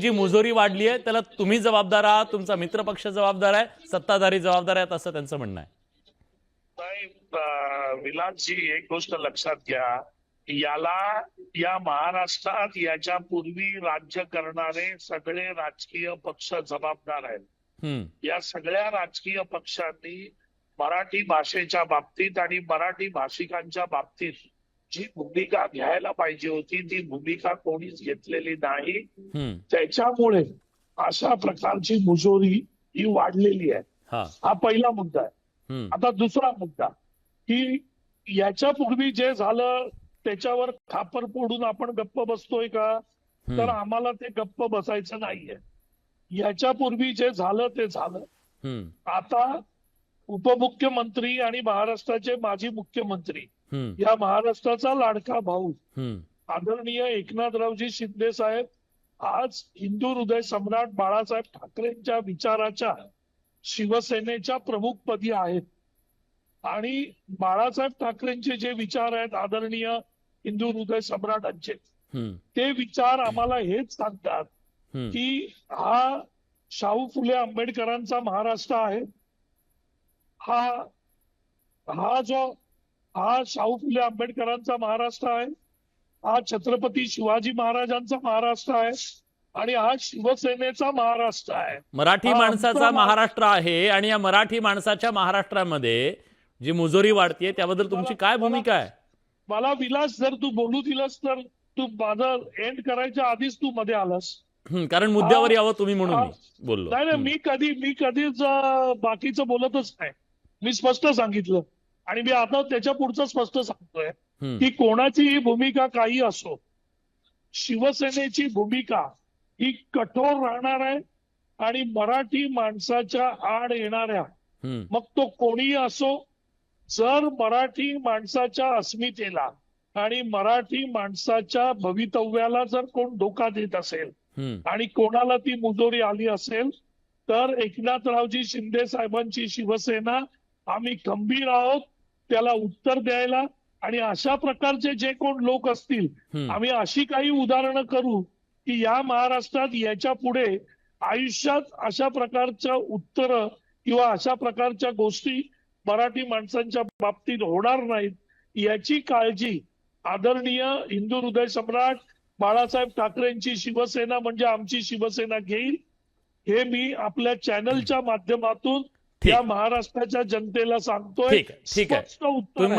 जी मुजोरी वाढली आहे त्याला तुम्ही जबाबदार आहात तुमचा मित्रपक्ष जबाबदार आहे सत्ताधारी जबाबदार आहेत असं त्यांचं म्हणणं आहे. विलासजी एक गोष्ट लक्षात घ्या याला या महाराष्ट्रात याच्या पूर्वी राज्य करणारे सगळे राजकीय पक्ष जबाबदार आहेत. या सगळ्या राजकीय पक्षांनी मराठी भाषेच्या बाबतीत आणि मराठी भाषिकांच्या बाबतीत जी भूमिका घ्यायला पाहिजे होती ती भूमिका कोणीच घेतलेली नाही. त्याच्यामुळे अशा प्रकारची मुजोरी ही वाढलेली आहे. हा. पहिला मुद्दा आहे. आता दुसरा मुद्दा की याच्या पूर्वी जे झालं त्याच्यावर खापर फोडून आपण गप्प बसतोय का? तर आम्हाला ते गप्प बसायचं नाहीये. याच्या पूर्वी जे झालं ते झालं. आता उपमुख्यमंत्री आणि महाराष्ट्राचे माजी मुख्यमंत्री या महाराष्ट्राचा लाडका भाऊ. आदरणीय एकनाथरावजी शिंदे साहेब आज हिंदू हृदय सम्राट बाळासाहेब ठाकरेंच्या विचाराच्या शिवसेनेच्या प्रमुखपदी आहेत. आणि बाळासाहेब ठाकरेंचे जे विचार आहेत आदरणीय हिंदू हृदय सम्राटांचे ते विचार आम्हाला हेच सांगतात. की हा शाहू फुले आंबेडकरांचा महाराष्ट्र आहे. हा हा जो हा शाहू फुले आंबेडकरांचा महाराष्ट्र आहे. हा छत्रपती शिवाजी महाराजांचा महाराष्ट्र आहे. आणि हा शिवसेनेचा महाराष्ट्र आहे. मराठी माणसाचा महाराष्ट्र आहे आणि या मराठी माणसाच्या महाराष्ट्रामध्ये जी मुजोरी वाढतीये त्याबद्दल तुमची काय भूमिका आहे? मला विलास जर तू बोलू दिलंस तर तू माझं एंड करायच्या आधीच तू मध्ये आलास. कारण मुद्द्यावर यावं तुम्ही म्हणून बोललो. नाही मी कधी मी कधीच बाकीचं बोलतच नाही. मी स्पष्ट सांगितलं. आणि मी आता त्याच्या पुढचं स्पष्ट सांगतोय की कोणाचीही भूमिका काही असो शिवसेनेची भूमिका ही कठोर राहणार आहे आणि मराठी माणसाच्या आड येणाऱ्या मग तो कोणीही असो जर मराठी माणसाच्या अस्मितेला आणि मराठी माणसाच्या भवितव्याला जर कोण धोका देत असेल आणि कोणाला ती मुजोरी आली असेल तर एकनाथरावजी शिंदे साहेबांची शिवसेना आम्ही खंबीर आहोत. त्याला उत्तर द्यायला आणि अशा प्रकारचे जे कोण लोक असतील. आम्ही अशी काही उदाहरणं करू की या महाराष्ट्रात याच्यापुढे आयुष्यात अशा प्रकारच्या उत्तर किंवा अशा प्रकारच्या गोष्टी मराठी माणसांच्या बाबतीत होणार नाहीत याची काळजी आदरणीय हिंदू हृदय सम्राट बाळासाहेब ठाकरेंची शिवसेना म्हणजे आमची शिवसेना घेईल हे मी आपल्या चॅनलच्या माध्यमातून. या महाराष्ट्राच्या जनतेला सांगतोय ठीक आहे, ठीक आहे. तुम्ही.